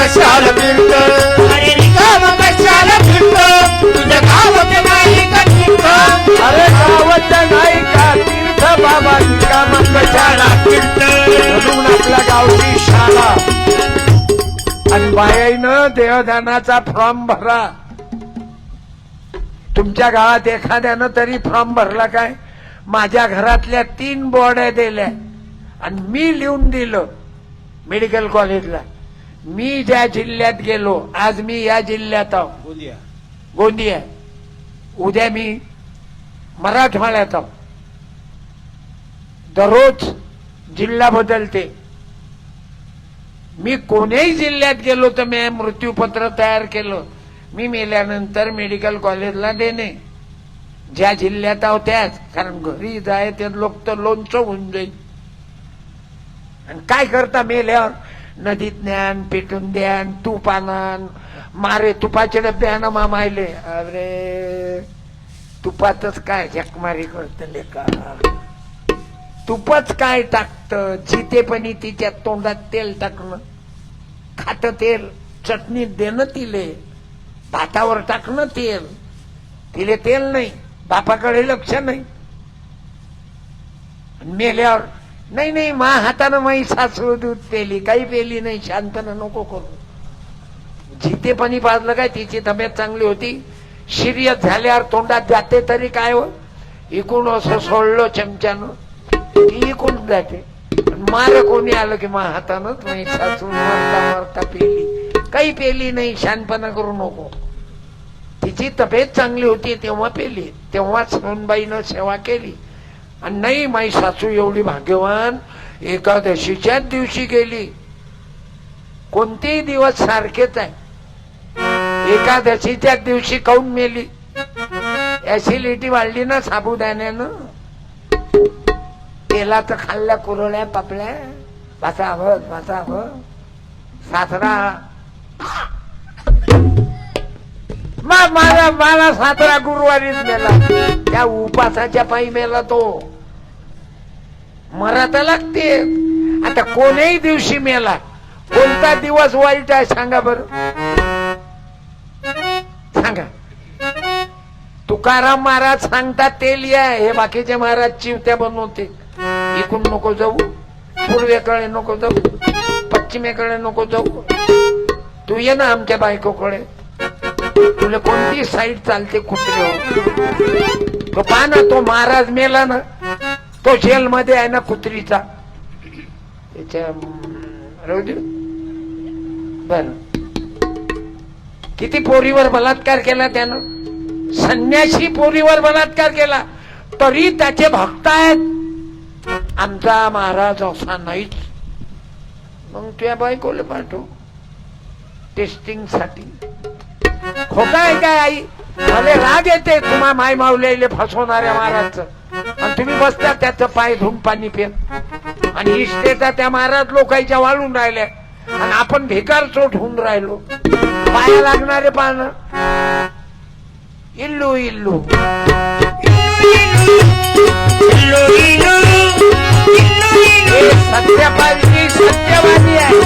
कशाला अरे रिकाम कशाला तुझ्या गावात नाही का फिरतो अरे नाही का तीर्थ बाबा रिकाम कशाला म्हणून आपल्या गावची शाळा. आणि बायाईनं देवदानाचा फॉर्म भरा. तुमच्या गावात एखाद्यानं तरी फॉर्म भरला काय? माझ्या घरातल्या तीन बॉड्या दिल्या. आणि मी लिहून दिलं. मेडिकल कॉलेजला. मी ज्या जिल्ह्यात गेलो आज मी या जिल्ह्यात आहो. गोंदिया. उद्या मी मराठवाड्यात आहो. दररोज जिल्हा बदलते. मी कोण्याही जिल्ह्यात गेलो तर मी मृत्यूपत्र तयार केलं. मी मेल्यानंतर मेडिकल कॉलेजला देणे. ज्या जिल्ह्यात आहो त्याच कारण घरी जाय ते लोक तर लोणचं होऊन जाईल. आणि काय करता मेल्यावर? नदीत ज्ञान पेटून द्यान तूप आणन मारे तुपाचे डबे आणा मामायले अरे तुपातच काय झकमारी करत लेका तुपच काय टाकत? जितेपणी तिच्या तोंडात तेल टाकणं. खात तेल चटणीत देणं तिले. भातावर टाकणं तेल. तिले तेल नाही. बापाकडे लक्ष नाही. मेल्यावर नाही नाही मा हातानं माई सासू दूध पेली काही पेली नाही शांतनं नको करू. जितेपणी पाजलं काय तिची तब्येत चांगली होती. शिर्यत झाल्यावर तोंडात जाते तरी काय हो? इकून असं सोडलं चमच्यानं. ती इकून जाते. मार कोणी आलं की मा हातानंच नाही सासू मरता मरता पेली. काही पेली नाही शानपणा करू नको. तिची तब्येत चांगली होती तेव्हा पेली. तेव्हा सोनबाईनं सेवा केली. आणि नाही माई सासू एवढी भाग्यवान एकादशीच्याच दिवशी गेली. कोणतेही दिवस सारखेच आहे. एकादशीच्याच दिवशी काऊन मेली? ऍसिडिटी वाढली ना साबुदाण्यानं? तेला तर खाल्ल्या कुरळ्या पापल्या भासा हवं हो, भासा हवं हो. सासरा. मा- मला मला सासरा गुरुवारीच मेला. त्या उपासाच्या पायी मेला तो. मरा तर लागते. आता कोणीही दिवशी मेला कोणता दिवस वाईट आहे सांगा बर. सांगा. तुकाराम महाराज सांगतात तेल या हे बाकीचे महाराज चिवत्या बनवते इकडून नको जाऊ पूर्वेकडे नको जाऊ पश्चिमेकडे नको जाऊ. तू ये ना आमच्या बायकोकडे. तुला कोणती साईड चालते कुत्रे तो पहा ना तो महाराज मेला ना. तो जेल मध्ये आहे ना कुत्रीचा. त्याच्या राहू देऊ बर. किती पोरीवर बलात्कार केला त्यानं? संन्यासी पोरीवर बलात्कार केला. तरी त्याचे भक्त आहेत. आमचा महाराज असा नाहीच. मग तुझ्या बायकोले पाठव. टेस्टिंगसाठी. खोटा आहे काय आई? मला राग येते तुम्हा माय माऊलीले फसवणाऱ्या महाराजचं. आणि तुम्ही बसता त्याचं पाय धुवून पाणी पित. आणि इष्टेचा त्या महाराज लोकांच्या वाळून राहिल्या. आणि आपण भिकार चोट होऊन राहिलो. पाया लागणारे पानं. इल्लू इल्लू. सत्यपालजी सत्यवादी आहे.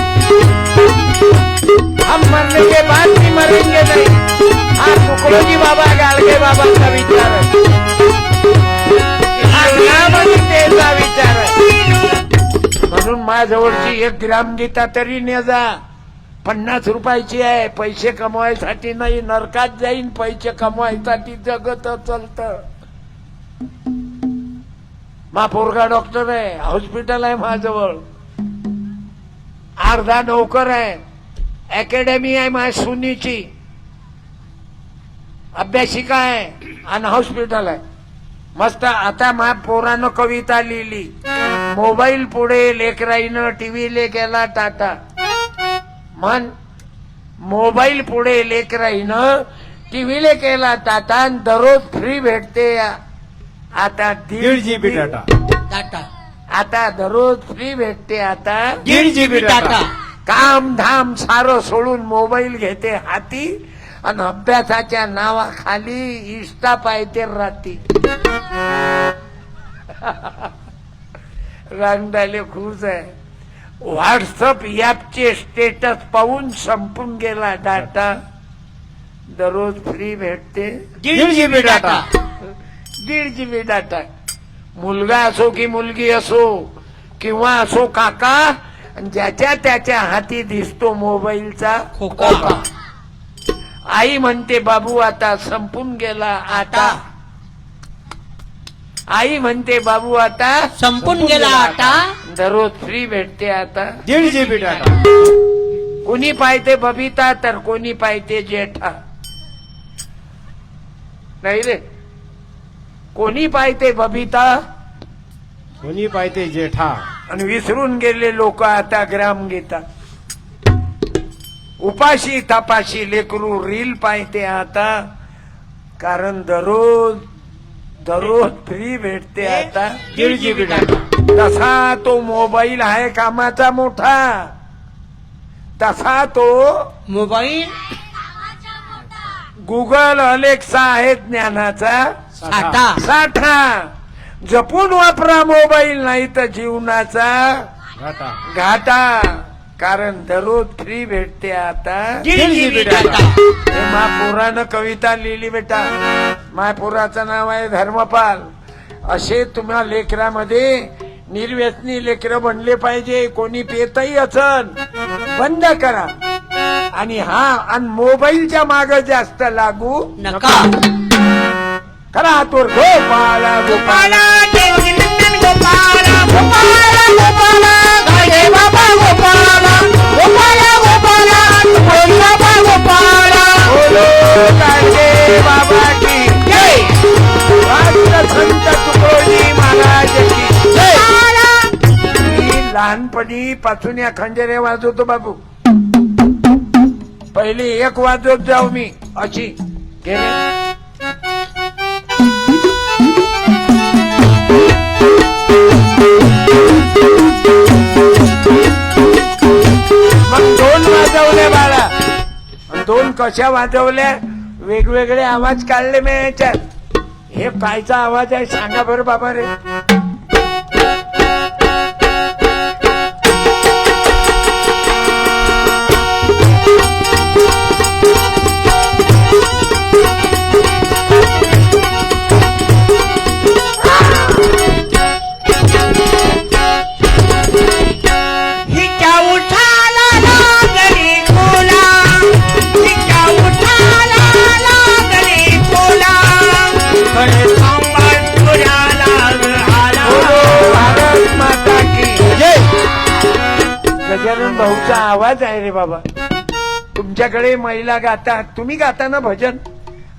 हम मरने के बाद भी मरेंगे नहीं. तुकडोजी बाबा गाडगे बाबांचा माझ्याजवळची एक ग्रामगीता तरी ने जा पन्नास रुपयाची आहे. पैसे कमवायसाठी नाही. नरकात जाईन. पैसे कमवायसाठी जगत चलत. मा पोरगा डॉक्टर आहे. हॉस्पिटल आहे माझ्याजवळ. अर्धा नोकर आहे. अकॅडमी आहे माझ्या सुनीची. अभ्यासिका आहे. आणि हॉस्पिटल आहे. मस्त आता मा पोरानं कविता लिहिली. मोबाईल पुढे लेकराईनं टीव्हीले केला टाटा म्हण मोबाईल पुढे लेकराईनं टीव्हीले केला टाटा आणि दररोज फ्री भेटते. आता दीड जीबी डाटा टाटा. आता दररोज फ्री भेटते आता. दीड जीबी डाटा काम धाम सारं सोडून मोबाईल घेते हाती आणि अभ्यासाच्या नावाखाली इष्टा पायते राहती रांगडाले खुश आहे. व्हॉट्सअप ॲपचे स्टेटस पाहून संपून गेला डाटा दररोज फ्री भेटते. दीड जीबी डाटा दीड जीबी डाटा मुलगा असो की मुलगी असो किंवा असो काका आणि ज्याच्या त्याच्या हाती दिसतो मोबाईलचा खोका. आई म्हणते बाबू आता संपून गेला आता. आई म्हणते बाबू आता संपून गेला आता. दररोज फ्री भेटते आता. दीड जीबी डाटा कोणी पाहते बबिता तर कोणी पाहते जेठा. नाही रे. कोणी पाहते बबिता? कोणी पाहिजे जेठा? आणि विसरून गेले लोक आता ग्रामगीता उपाशी तपाशी लेकरू रील पाहते आता. कारण दररोज दररोज फ्री भेटते आता. दीड जीबी डाटा तसा तो मोबाईल आहे कामाचा मोठा. तसा तो मोबाईल? गुगल अलेक्सा आहे ज्ञानाचा. साठा. साठा. जपून वापरा मोबाईल नाही तर जीवनाचा घाटा. घाटा. कारण दररोज फ्री भेटते आता. हे महापुरानं कविता लिहिली बेटा. महापुराचं नाव आहे धर्मपाल. असे तुम्हा लेकरामध्ये निर्व्यसनी लेकर बनले पाहिजे. कोणी पेतही असन. बंद करा. आणि हा आणि मोबाईलच्या माग जास्त लागू नका. करा हातवर. गोपाला गोपाला गोपाला गोपाला गोपाला गोपाला पडी पासून या खंजरे वाजवतो बाबू. पहिली एक वाजवत जाऊ मी अशी. गेले दोन बाळा. दोन कशा वाजवल्या? वेगवेगळे आवाज काढले मी याच्यात. हे कायचा आवाज आहे सांगा बरं बाबा रे. आवाज आहे रे बाबा. तुमच्याकडे महिला गातात तुम्ही गाता ना भजन?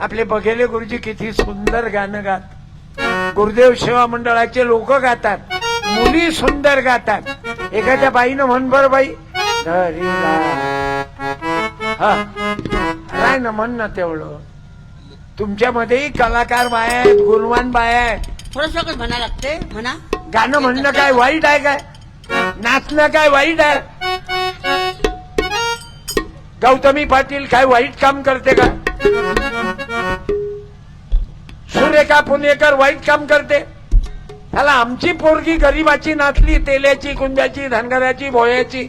आपले बघेले गुरुजी किती सुंदर गाणं गात. गुरुदेव सेवा मंडळाचे लोक गातात मुली सुंदर गातात. एखाद्या बाईनं म्हण बर बाई हा काय ना म्हण ना तेवढं. तुमच्यामध्येही कलाकार बाया आहेत गुणवान बाया आहेत. थोडस म्हणा लागते म्हणा. गाणं म्हणणं काय वाईट आहे काय? नाचणं काय वाईट आहे? गौतमी पाटील काय वाईट काम करते का? सुरेखा पुणेकर वाईट काम करते. त्याला आमची पोरगी गरीबाची नाचली तेल्याची कुंब्याची धनगराची भोयाची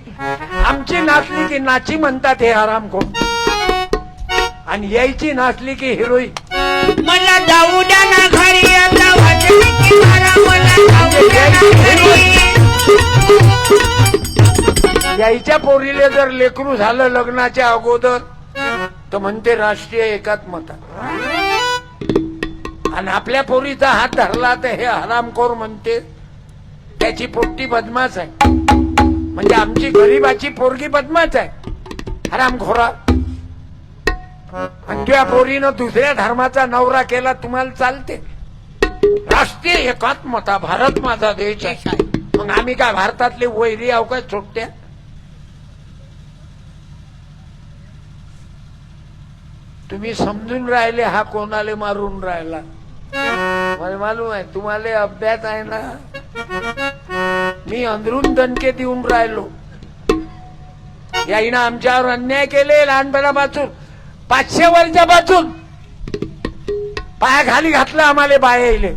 आमची नाचली की नाची म्हणतात हे आराम आणि यायची नाचली की हिरोईन. मला जाऊ द्या ना घरी आता वाजली की मारा मला जाऊ द्या ना घरी. यायच्या पोरीले जर लेकरू झालं लग्नाच्या अगोदर तर म्हणते राष्ट्रीय एकात्मता आणि आपल्या पोरीचा हात धरला तर हे हरामखोर म्हणते त्याची पोट्टी बदमाश आहे. म्हणजे आमची गरीबाची पोरगी बदमाश आहे. हरामखोरा. आणि तुझ्या पोरीनं दुसऱ्या धर्माचा नवरा केला तुम्हाला चालते. राष्ट्रीय एकात्मता भारत माझा देश आहे. मग आम्ही काय भारतातले वैरी अवकाश सुटत्या तुम्ही समजून राहिले हा कोणाले मारून राहिला? मला मालूम आहे तुम्हाला अभ्यास आहे ना? मी अंदरून दणके देऊन राहिलो. याईनं आमच्यावर अन्याय केले लहानपणापासून पाचशे वर्षापासून. पाया खाली घातलं आम्हाला बाया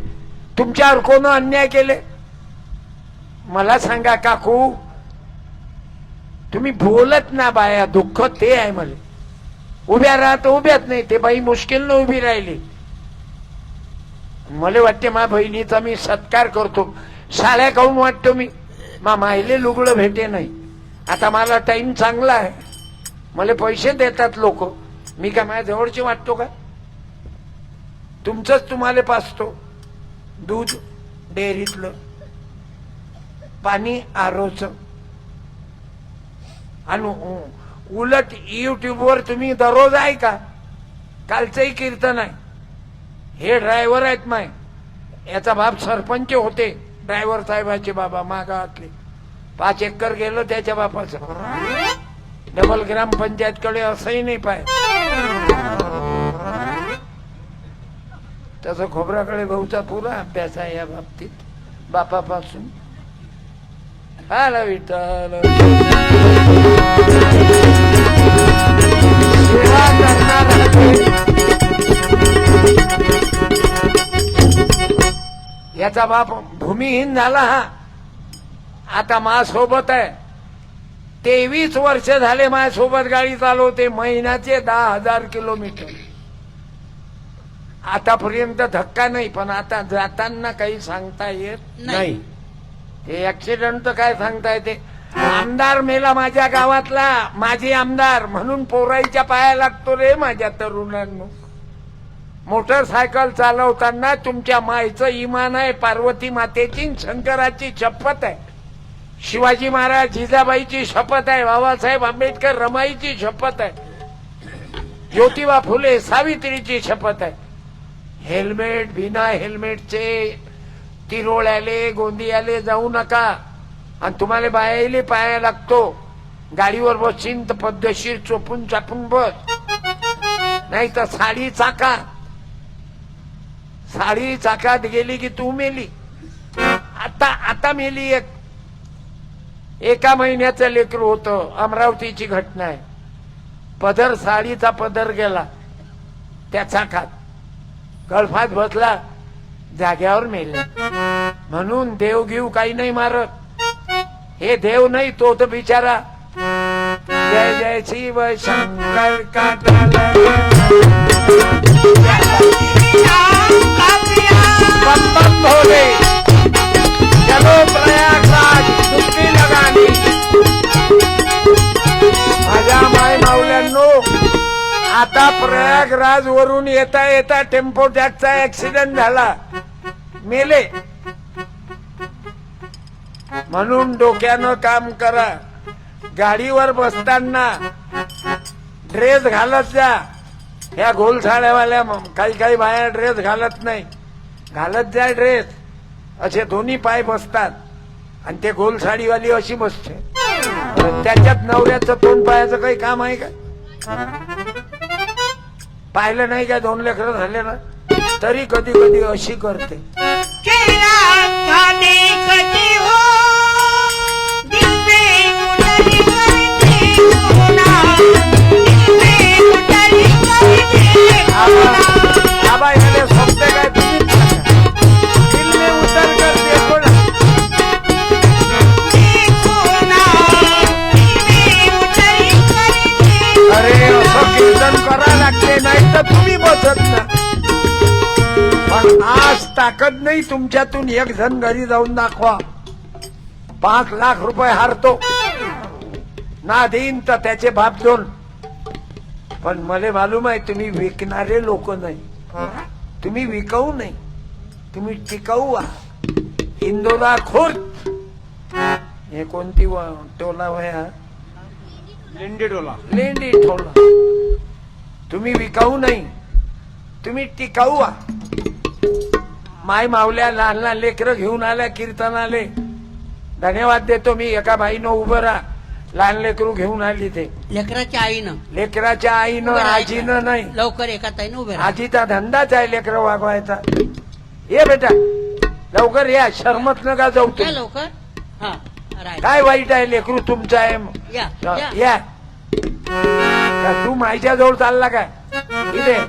तुमच्यावर कोण अन्याय केले? मला सांगा काकू तुम्ही बोलत ना बाया दुःख ते आहे मला. उभ्या राहत उभ्याच नाही ते बाई मुश्किल उभी राहिली. मला वाटते मा बहिणीचा मी सत्कार करतो. शाळ्या खाऊन वाटतो मी. मा माहिले लुगडं भेटे नाही. आता मला टाइम चांगला आहे. मला पैसे देतात लोक. मी काय माझ्या जवळचे वाटतो का? तुमचंच तुम्हाला पाचतो. दूध डेअरीतलं. पाणी आरोचं. आणि उलट युट्यूबवर तुम्ही दररोज आहे का कालचंही कीर्तन आहे. हे ड्रायव्हर आहेत माय. याचा बाप सरपंच होते. ड्रायव्हर साहेबाचे बाबा मागावातले पाच एकर गेलं त्याच्या बापाचं. डबल ग्रामपंचायतकडे असंही नाही पाय. त्याचा खोबराकडे भाऊचा पुरा अभ्यास आहे या बाबतीत. बापापासून. आला विठ्ठल. याचा बाप भूमिहीन झाला हा. आता माझ्यासोबत आहे. तेवीस वर्ष झाले माझ्यासोबत गाडी चालवते महिन्याचे दहा हजार किलोमीटर. आतापर्यंत धक्का नाही पण आता जाताना काही सांगता येत नाही. ते ऍक्सिडेंट तर काय सांगता येते? आमदार मेला माझ्या गावातला माझी आमदार म्हणून पोराईच्या पाया लागतो रे माझ्या तरुणांनो. मोटरसायकल चालवताना तुमच्या मायचं इमान आहे पार्वती मातेची शंकराची शपथ आहे. शिवाजी महाराज जिजाबाईची शपथ आहे बाबासाहेब आंबेडकर रमाईची शपथ आहे. ज्योतिबा फुले सावित्रीची शपथ आहे. हेल्मेट बिना हेल्मेटचे तिरोळ्याले गोंदियाले जाऊ नका. आणि तुम्हाला बायाले पाया लागतो. गाडीवर बसीन तर पद्धतशीर चोपून चापून बस. नाही तर साडी चाका. साडी चाकात गेली की तू मेली. आता आता मेली एक. एका महिन्याचं लेकर होतं. अमरावतीची घटना आहे. पदर साडीचा पदर गेला. त्या चाकात. गळफात बसला. जाग्यावर मेले. म्हणून देव घेऊ काही नाही मारत. हे देव नाही तो तर बिचारा. जय जय शिव शंकर काटाला चलो प्रयागराज डुबकी लगानी. माझ्या माय मावल्यांनो आता प्रयागराज वरून येता येता टेम्पो टॅक्सचा ऍक्सिडेंट झाला. मेले. म्हणून डोक्यानं काम करा. गाडीवर बसताना ड्रेस घालत जा. ह्या गोलसाड्यावाल्या काही काही बाया ड्रेस घालत नाही. घालत जा ड्रेस असे दोन्ही पाय बसतात. आणि ते गोल साडीवाली अशी बसते. त्याच्यात नवऱ्याचं तोंड पायाचं काही काम आहे का? पाहिलं नाही का दोन लेकरं झाले ना तरी कधी कधी अशी करते. ताकद नाही तुमच्यातून एक जण घरी जाऊन दाखवा. पाच लाख रुपये हारतो. ना देईन तर त्याचे बाप दोन. पण मला मालूम आहे तुम्ही विकणारे लोक नाही. तुम्ही विकाऊ नाही. तुम्ही टिकाऊ आहात. इंदोरा खुर्द. हे कोणती व- टोला वया लेंडी डोला लेंडी ठोला तुम्ही विकाऊ नाही. तुम्ही टिकाऊ आहात. माय मावल्या लहान लहान लेकरं घेऊन आल्या कीर्तन आले. धन्यवाद देतो मी एका बाईनं उभं राहा. लहान लेकरू घेऊन आली ते. लेकराच्या आईनं. लेकराच्या आईनं. आजीनं नाही. लवकर एका ताईनं उभे. आजीचा धंदाच आहे लेकर वागवायचा. ये बेटा लवकर या शरमत नका जाऊ लवकर. हा काय वाईट आहे लेकरू तुमचं आहे? या या. या. का तू माझ्या जवळ चालला काय? इथे.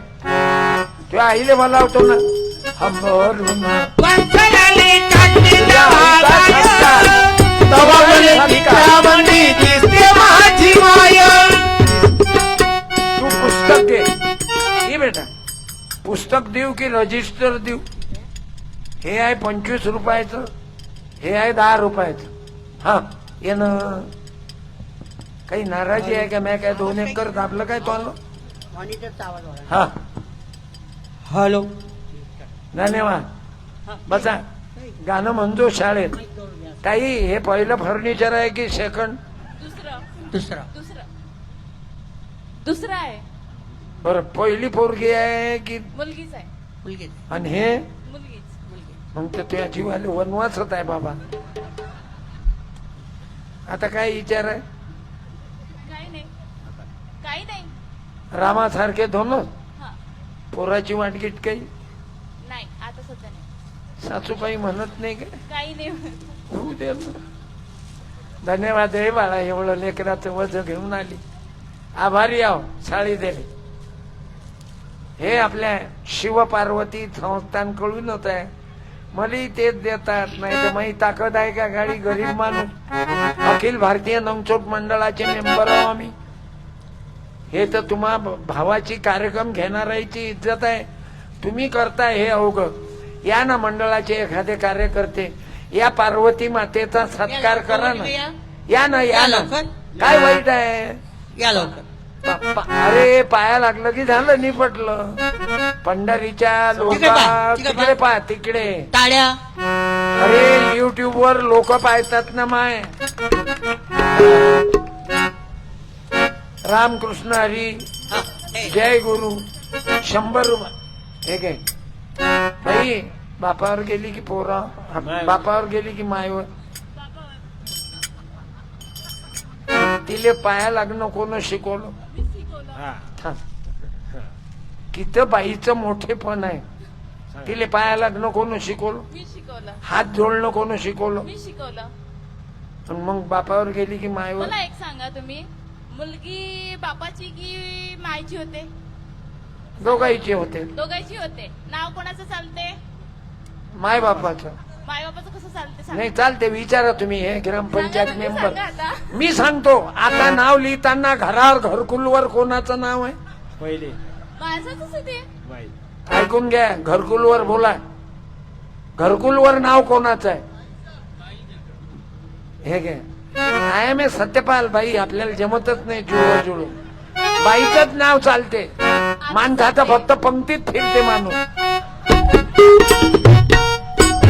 तुझ्या आईले मला होतो ना. तू पुस्तक दे बेटा. पुस्तक देऊ की रजिस्टर देऊ? हे आहे पंचवीस रुपयाचं. हे आहे दहा रुपयाचं. हा ना. काही नाराजी आहे का? मॅ काय दोन एकर दाबलं काय तो आलो हा. हॅलो. धन्यवाद. बसा. गाणं म्हणतो शाळेत. ताई हे पहिलं फर्निचर आहे की सेकंड दुसरं. दुसरा. दुसरं. दुसरं आहे. बरं पहिली पोरगी आहे की? मुलगीच आहे. मुलगी आणि हे? मग तर तुझ्या जीवाला वनवासच आहे बाबा. आता काय विचार आहे? काही नाही. काही नाही. रामासारखे दोन? पोराची वाटगीट काही? नाही सासूबाई म्हणत नाही काही नाही होऊ दे ना. धन्यवाद हे बाळा एवढं लेकराचं वज घेऊन आली. आभारी आहो साडी दिली. हे आपल्या शिवपार्वती संस्थानकडून होत आहे. मलाही तेच देतात नाही तर माही ताकद आहे का गाडी गरीब माणूस? अखिल भारतीय नमचोट मंडळाचे मेंबर आहो आम्ही. हे तर तुम्हा भावाची कार्यक्रम घेणाऱ्याची इज्जत आहे. तुम्ही करताय हे अवघड. या ना मंडळाचे एखादे कार्यकर्ते या पार्वती मातेचा सत्कार करा ना. या. ना या ना. काय वाईट आहे? या लवकर. पा- पा- अरे पाया लागलं की झालं निपटलं. पंढरीच्या लोक तिकडे पहा, तिकडे टाळ्या. अरे युट्यूब वर लोक पाहतात ना माय. रामकृष्ण हरी. जय गुरु. शंभर रुपये. हे घे. बाई बापावर गेली की पोरा. बापावर गेली की मायवर? तिले पाया लागणं कोण शिकवलं? हा. किती बाईचं मोठेपण आहे. तिले पाया लागणं कोण शिकवलं? हात जोडणं कोण शिकवलं? मग बापावर गेली की मायवर? मला एक सांगा तुम्ही. मुलगी बापाची की मायची होते? दोघाईचे होते. दोघांची होते. नाव कोणाचं चालते माय बापाचं माय बापाचं कसं चालते सांगा. नाही चालते विचारा तुम्ही हे ग्रामपंचायत सांगा तुम्ही, मेंबर. आता. मी सांगतो आता नाव लिहिताना घरावर घरकुलवर कोणाचं नाव आहे? पहिले. माझंच ते? बाई. ऐकून घ्या घरकुलवर बोला. घरकुलवर नाव कोणाचं आहे? हे घ्या. आय एम ए सत्यपाल बाई आपल्याला जमतच नाही जुळव जुळू. बाईचंच नाव चालते. माणसाचं फक्त पंक्तीत फिरते माणूस.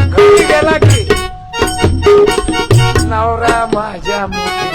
घरी गेला की नवरा माझ्या मोठ्या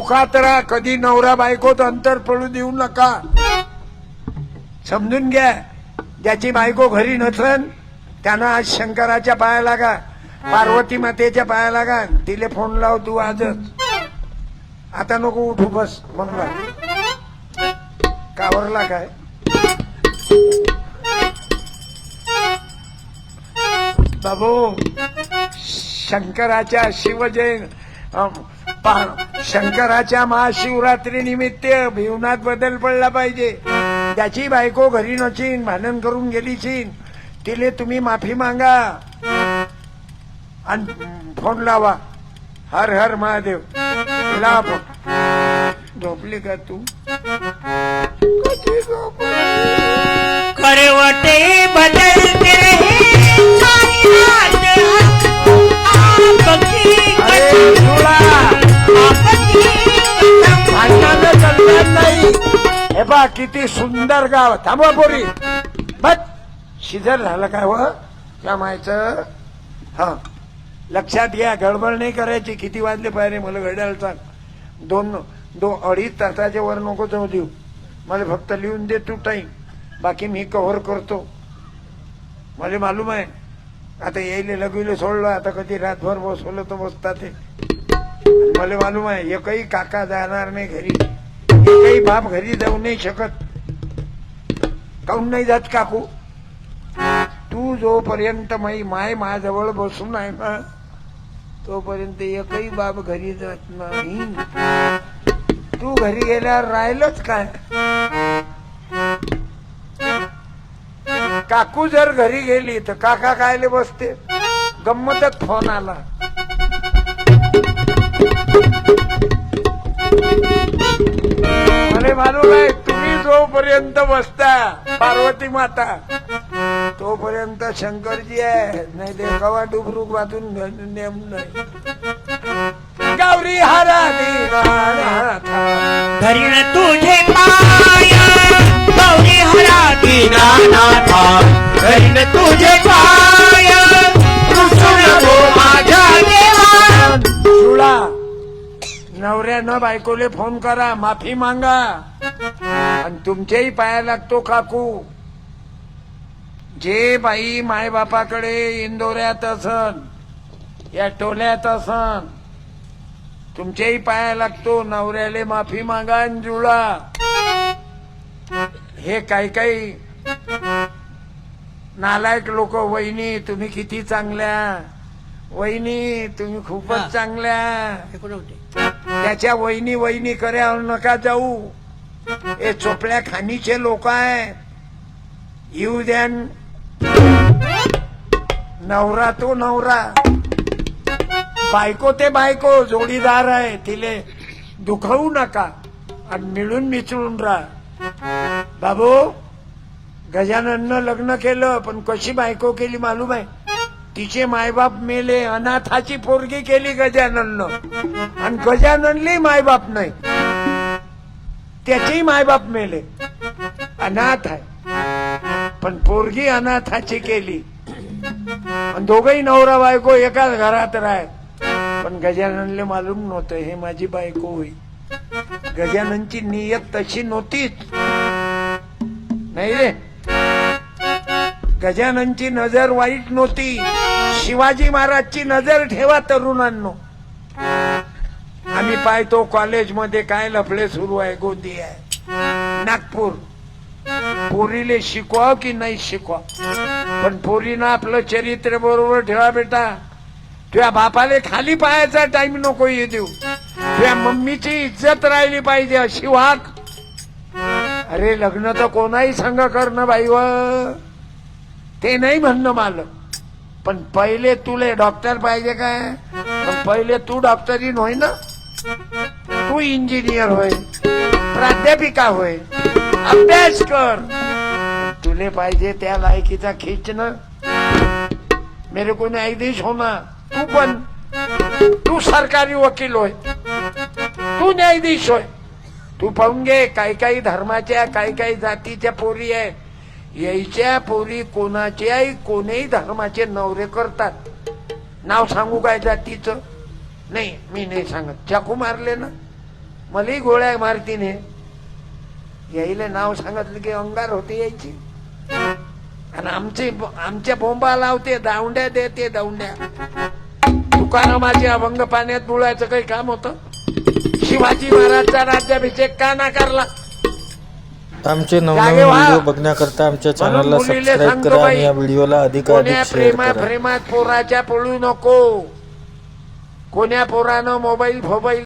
सुखात राहा. कधी नवरा बायकोत अंतर पडू देऊ नका. समजून घ्या. ज्याची बायको घरी नसन त्यांना आज शंकराच्या पाया लागा. पार्वती मातेच्या पाया लागा. तिले फोन लाव तू आजच. आता नको उठू बस म्हणला. कावरला काय? बाबू शंकराच्या शिवजय पा- शंकराच्या महाशिवरात्री निमित्त भिवनात बदल पडला पाहिजे. त्याची बायको घरी नचीन भांडण करून गेली चीन. तिले तुम्ही माफी मागा. आणि फोन लावा. हर हर महादेव. लावा फोन. झोपली का तू? झोपली? करवटे बदलते अरे तुला बघा किती सुंदर गाव. थांबवा पोरी. बस. शिजर झालं काय हो? व त्या मायचं हा. लक्षात घ्या गडबड नाही करायची. किती वाजले पाहिजे मला घड्याळ सांग दोन दोन अडीच तासाच्या वर नको जाऊ देऊ. मला फक्त लिहून दे तू टाईम बाकी मी कव्हर करतो. मला मालूम आहे. आता यायले लगविले सोडलं. आता कधी रातभर बसवलं तर बसता ते. मला मालूम आहे एकही काका जाणार नाही घरी. एकही बाप घरी जाऊ नाही शकत काऊन नाही जात काकू तू जोपर्यंत माई माय माझ्याजवळ बसून आहे ना तोपर्यंत एकही बाब घरी जात नाही तू घरी गेल्यावर राहिलच काय काकू जर घरी गेली तर काका कायले बसते गंमतच फोन आला मालूम आहे तुम्ही जोपर्यंत बसता पार्वती माता तोपर्यंत शंकरजी आहे. नाही देखावा डुबरुक वाचून नेम नाही. गौरी हरा. धरीण तुझे पाय गौरी हरा दीनानाथा धरीण तुझे पाय कृष्ण माझ्या देवा. जुळा. नवऱ्यानं बायकोले फोन करा माफी मागा. आणि तुमच्याही पाया लागतो काकू. जे बाई मायबापाकडे इंदोऱ्यात असन या टोल्यात असन तुमच्याही पाया लागतो नवऱ्याले माफी मागा आणि जुळा. हे काही काही नालायक लोक वहिनी तुम्ही किती चांगल्या. वहिनी तुम्ही. खूपच चांगल्या. कोण होते? त्याच्या वहिनी वहिनी कर्या नका जाऊ. हे चोपड्या खानीचे लोक आहे येऊ द्या नवरा तो नवरा. बायको ते बायको जोडीदार आहे तिले दुखवू नका आणि मिळून मिसळून राहा. बाबू गजानननं लग्न केलं पण कशी बायको केली मालूम आहे? तिचे मायबाप मेले अनाथाची पोरगी केली गजानननं. आणि गजाननली मायबाप नाही. त्याचेही मायबाप मेले. अनाथ आहे. पण पोरगी अनाथाची केली. आणि दोघही नवरा बायको एकाच घरात राह पण गजाननले मालूम नव्हतं हे माझी बायको होई. गजाननची नियत तशी नव्हतीच. नाही रे? गजाननची नजर वाईट नव्हती. शिवाजी महाराजची नजर ठेवा तरुणांनो. आम्ही पाहतो कॉलेजमध्ये काय लफडे सुरू आहे गोंदी आहे. नागपूर. पोरीले शिकवा की नाही शिकवा पण पोरीनं आपलं चरित्र बरोबर ठेवा बेटा. तुझ्या बापाले खाली पायाचा टाइम नको ये देऊ. तुझ्या मम्मीची इज्जत राहिली पाहिजे अशी वाक. अरे लग्न तर कोणाही संग करणं बाई व. ते नाही म्हणणं मला पण पहिले तुले डॉक्टर पाहिजे काय? पण पहिले तू डॉक्टरीन होय ना? तू इंजिनियर होय प्राध्यापिका होय अभ्यास कर. तुले पाहिजे त्या लायकीचा खिचणं. मेरे को न्यायाधीश होना तू पण. तू सरकारी वकील होय. तू न्यायाधीश होय. तू पाहून घे काही काही धर्माच्या काही काही जातीच्या पोरी आहे. यायच्या पोरी कोणाच्याही कोणीही धर्माचे नवरे करतात. नाव सांगू काय जातीचं? नाही मी नाही सांगत. चाकू मारले ना? मलाही गोळ्या मारतीने यायला यायले नाव सांगितलं की अंगार होते यायची. आणि आमचे आमच्या बोंबा लावते दावंड्या देते दावंड्या. तुकारामाचे अभंग पाण्यात बुळायचं काही काम होतं? शिवाजी महाराजचा राज्याभिषेक का नाकारला? आमचे नवनवीन व्हा. व्हिडिओ बघण्याकरता आमच्या चॅनलला सबस्क्राईब करा आणि या व्हिडिओला अधिकाधिक कोण्या शेअर करा प्रेमात पोराच्या पळू नको कोण्या पोरानं मोबाईल फोबाईल